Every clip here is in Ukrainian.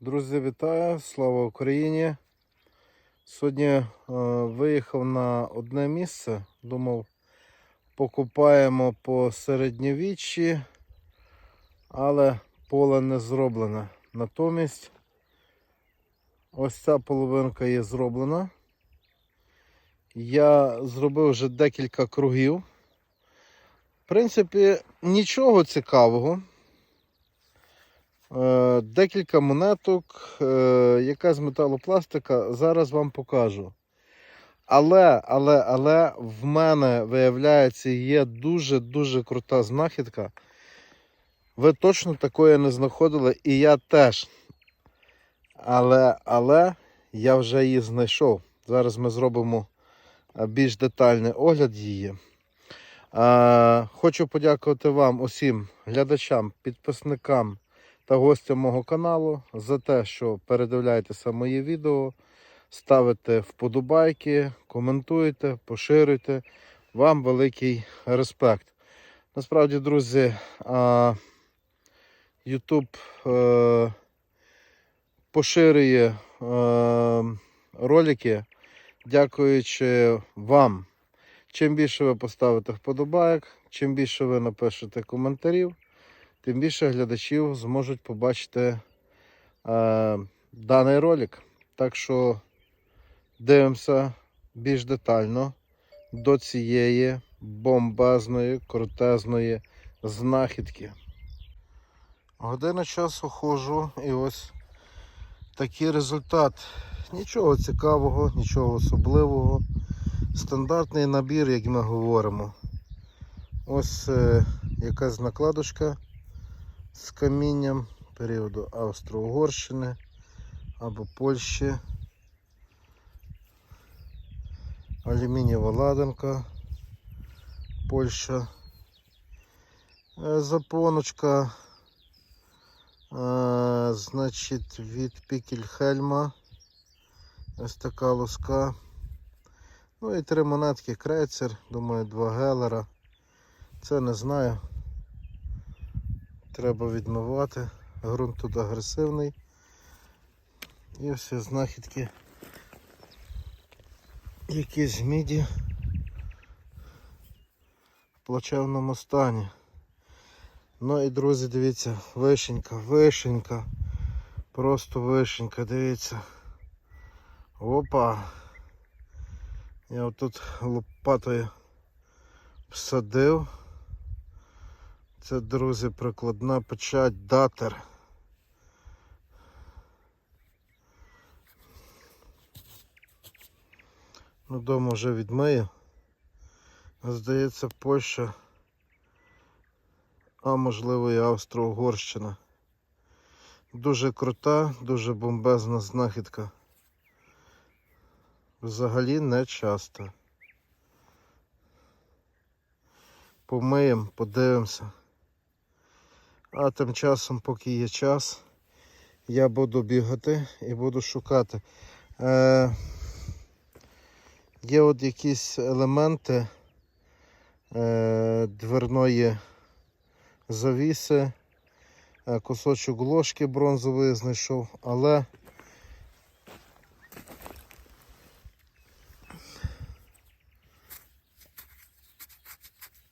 Друзі, вітаю! Слава Україні! Сьогодні е, виїхав на одне місце. Думав, покупаємо по середньовіччі, але поле не зроблене. Натомість ось ця половинка є зроблена. Я зробив вже декілька кругів. В принципі, нічого цікавого. Е, Декілька монеток, е, якась металопластика, зараз вам покажу. Але, але, але в мене, виявляється, є дуже-дуже крута знахідка. Ви точно такої не знаходили, і я теж. Але, але я вже її знайшов. Зараз ми зробимо е, більш детальний огляд її. Хочу подякувати вам, усім глядачам, підписникам та гостям мого каналу за те, що передивляєтеся мої відео, ставите вподобайки, коментуєте, поширюєте. Вам великий респект. Насправді, друзі, YouTube е, поширює е, ролики, дякуючи вам. Чим більше ви поставите вподобайок, чим більше ви напишете коментарів, тим більше глядачів зможуть побачити е, даний ролик. Так що дивимося більш детально до цієї бомбезної, крутезної знахідки. Година часу ходжу і ось такий результат. Нічого цікавого, нічого особливого. Стандартний набір, як ми говоримо. Ось е, якась накладочка з камінням періоду Австро-Угорщини або Польщі. Алюмінієва ладанка, Польща. Е, Запоночка, е, значить, від Пікельхельма. Ось така луска. Ну і три монетки крейцер, думаю, два гелера. Це не знаю. Треба відмивати. Грунт тут агресивний. І всі знахідки. Якісь міді в плачевному стані. Ну і друзі, дивіться, вишенька, вишенька. Просто вишенька, дивіться. Опа! Я отут лопатою всадив. Це, друзі, прикладна печать датер. Ну, дома вже відмию. Здається, Польща, а можливо і Австро-Угорщина. Дуже крута, дуже бомбезна знахідка. Взагалі не часто. Помиємо, подивимося. А тим часом, поки є час, я буду бігати і буду шукати. Е, є от якісь елементи е, дверної завіси, е, кусочок ложки бронзової знайшов, але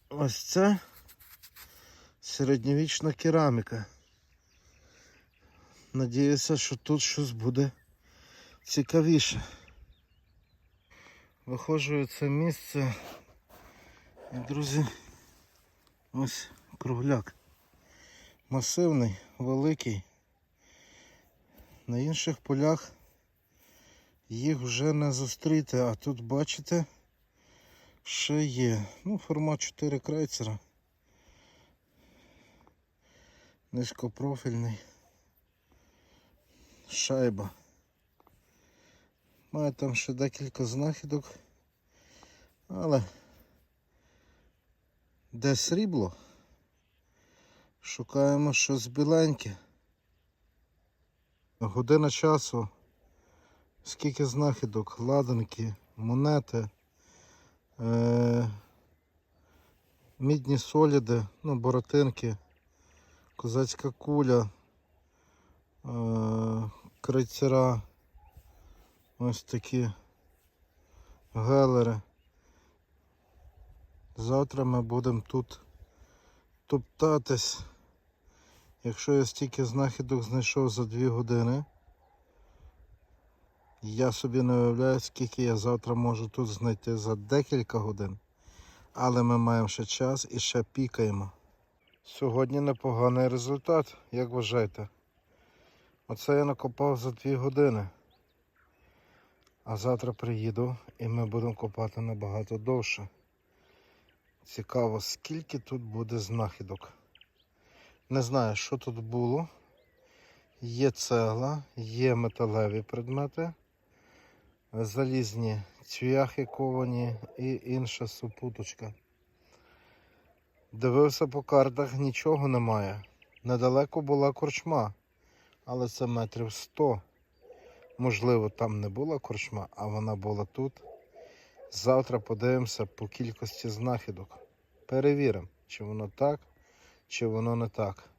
ось це середньовічна кераміка. Надіюся, що тут щось буде цікавіше. Виходжу це місце і, друзі, ось кругляк. Масивний, великий. На інших полях їх вже не зустріти, а тут, бачите, ще є. Ну, формат 4 крейцера. Низькопрофільний. Шайба. Має там ще декілька знахідок. Але де срібло? Шукаємо щось біленьке. Година часу. Скільки знахідок, ладанки, монети, е- мідні соліди, ну, боротинки, козацька куля, е- крейцера. Ось такі гелери. Завтра ми будемо тут топтатись. Якщо я стільки знахідок знайшов за 2 години, я собі не уявляю, скільки я завтра можу тут знайти за декілька годин. Але ми маємо ще час і ще пікаємо. Сьогодні непоганий результат, як вважаєте? Оце я накопав за 2 години. А завтра приїду і ми будемо копати набагато довше. Цікаво, скільки тут буде знахідок. Не знаю, що тут було. Є цегла, є металеві предмети, залізні цвяхи ковані і інша супуточка. Дивився по картах, нічого немає. Недалеко була корчма, але це метрів 100. Можливо, там не була корчма, а вона була тут. Завтра подивимося по кількості знахідок. Перевіримо, чи воно так, чи воно не так.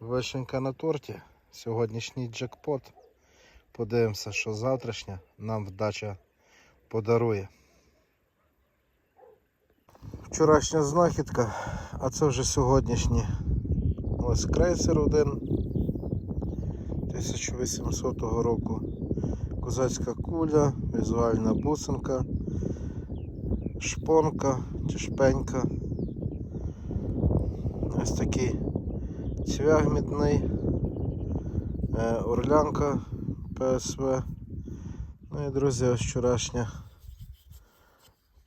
Вишенька на торті. Сьогоднішній джекпот. Подивимося, що завтрашня нам вдача подарує. Вчорашня знахідка, а це вже сьогоднішні. Ось крейсер один 1800 року. Козацька куля, візуальна бусинка, шпонка чи шпенька. Ось такий цвях мідний, е, орлянка ПСВ. Ну і друзі, ось вчорашня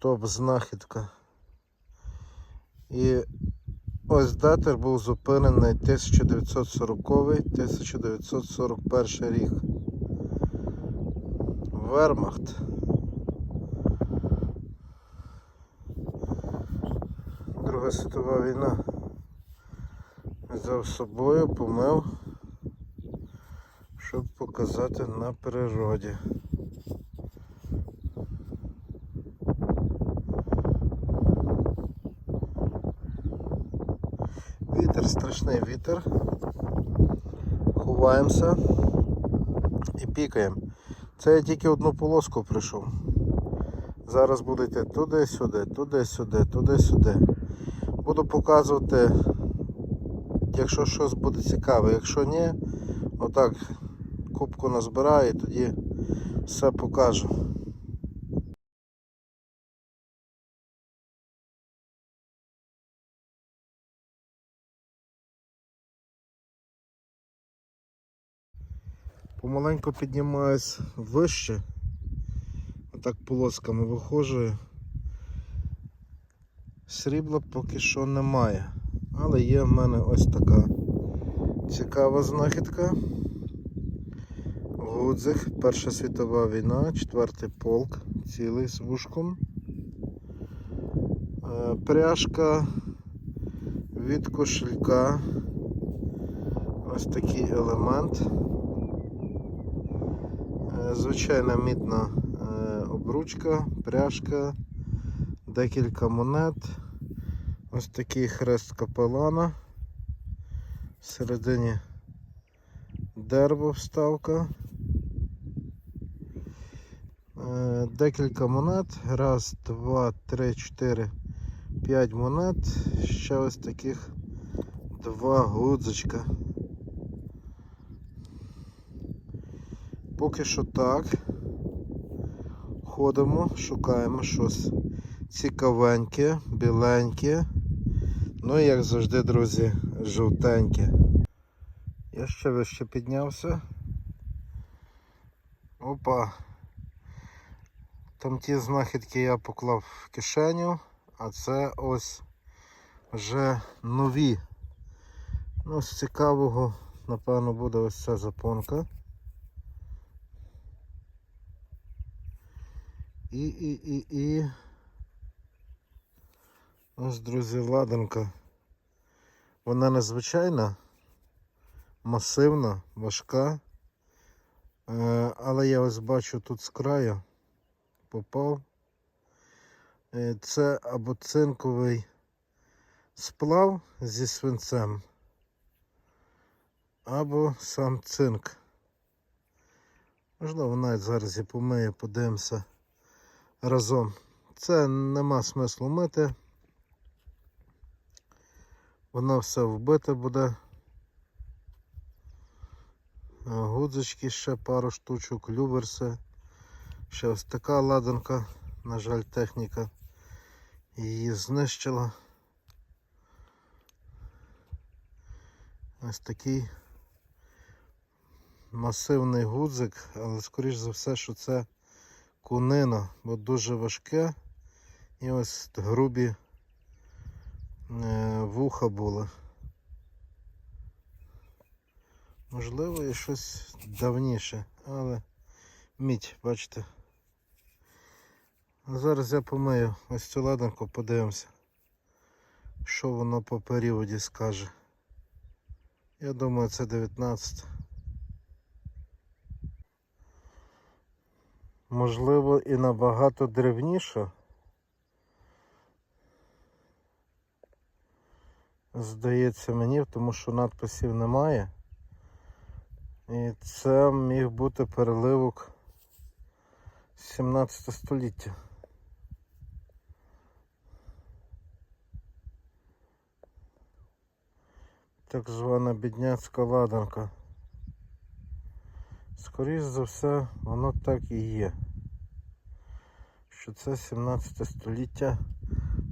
топ-знахідка. І ось датер був зупинений 1940-1941 рік. Вермахт. Друга світова війна. Взяв з собою, помив, щоб показати на природі. Вітер, страшний вітер. Ховаємося і пікаємо. Це я тільки одну полоску прийшов. Зараз буду йти туди-сюди, туди-сюди, туди-сюди. Буду показувати, якщо щось буде цікаве. Якщо ні, отак кубку назбираю і тоді все покажу. Помаленьку піднімаюсь вище. Отак полосками виходжу. Срібла поки що немає. Але є в мене ось така цікава знахідка. Гудзик, Перша світова війна, четвертий полк, цілий з вушком. Е, Пряжка від кошелька. Ось такий елемент. Е, Звичайна мідна е, обручка, пряжка, декілька монет. Ось такий хрест капелана. Всередині дерево вставка. Е, Декілька монет. Раз, два, три, чотири, п'ять монет. Ще ось таких два гудзичка. Поки що так. Ходимо, шукаємо щось цікавеньке, біленьке. Ну і як завжди, друзі, жовтеньке. Я ще вище піднявся. Опа. Там ті знахідки я поклав в кишеню, а це ось вже нові. Ну, з цікавого, напевно, буде ось ця запонка. І, і, і, і. Ось, друзі, ладанка. Вона незвичайна, масивна, важка. Е, Але я ось бачу тут з краю попав. Е, Це або цинковий сплав зі свинцем або сам цинк. Можливо, навіть зараз і помию, подивимося разом. Це нема смислу мити. Воно все вбите буде. Гудзички ще пару штучок, люверси. Ще ось така ладанка, на жаль, техніка її знищила. Ось такий масивний гудзик, але скоріш за все, що це кунина, бо дуже важке і ось грубі е, вуха були. Можливо, і щось давніше, але мідь, бачите. Зараз я помию ось цю ладанку, подивимося, що воно по періоді скаже. Я думаю, це 19. Можливо, і набагато древніше. Здається мені, тому що надписів немає. І це міг бути переливок 17 століття. Так звана бідняцька ладанка. Скоріше за все, воно так і є. Що це 17 століття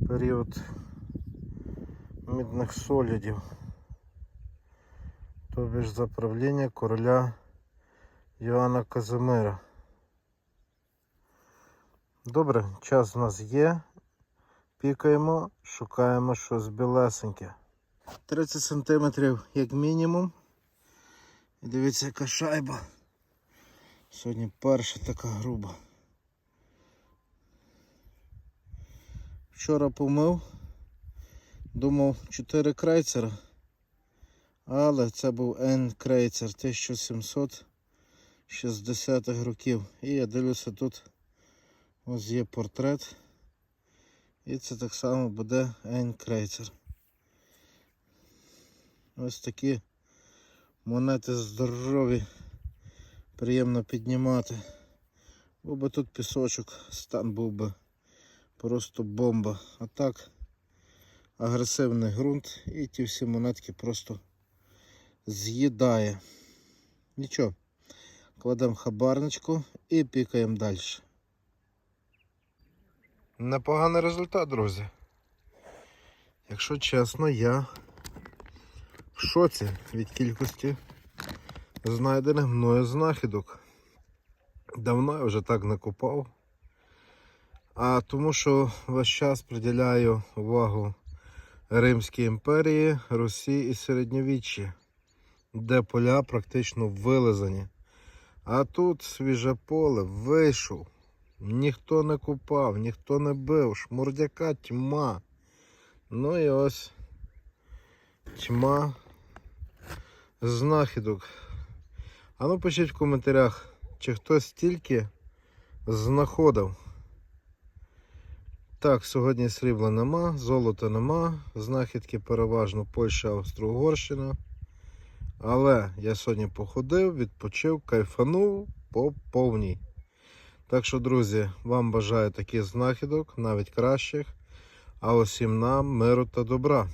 період мідних солідів. Тобі ж за правління короля Йоанна Казимира. Добре, час у нас є. Пікаємо, шукаємо щось білесеньке. 30 см як мінімум. І дивіться, яка шайба. Сьогодні перша така груба. Вчора помив, думав 4 крейцера, але це був N крейцер 1760 х років. І я дивлюся тут ось є портрет. І це так само буде N крейцер. Ось такі монети здорові, приємно піднімати. Був би тут пісочок, стан був би просто бомба. А так агресивний ґрунт і ті всі монетки просто з'їдає. Нічого, кладемо хабарничку і пікаємо далі. Непоганий результат, друзі. Якщо чесно, я в шоці від кількості знайдених мною знахідок. Давно я вже так не купав. А тому що весь час приділяю увагу Римській імперії, Русі і середньовіччі, де поля практично вилизані. А тут свіже поле вийшов. Ніхто не купав, ніхто не бив, шмурдяка тьма. Ну і ось тьма знахідок. А ну пишіть в коментарях, чи хтось стільки знаходив. Так, сьогодні срібла нема, золота нема, знахідки переважно Польща, Австро-Угорщина. Але я сьогодні походив, відпочив, кайфанув по повній. Так що, друзі, вам бажаю таких знахідок, навіть кращих. А усім нам миру та добра.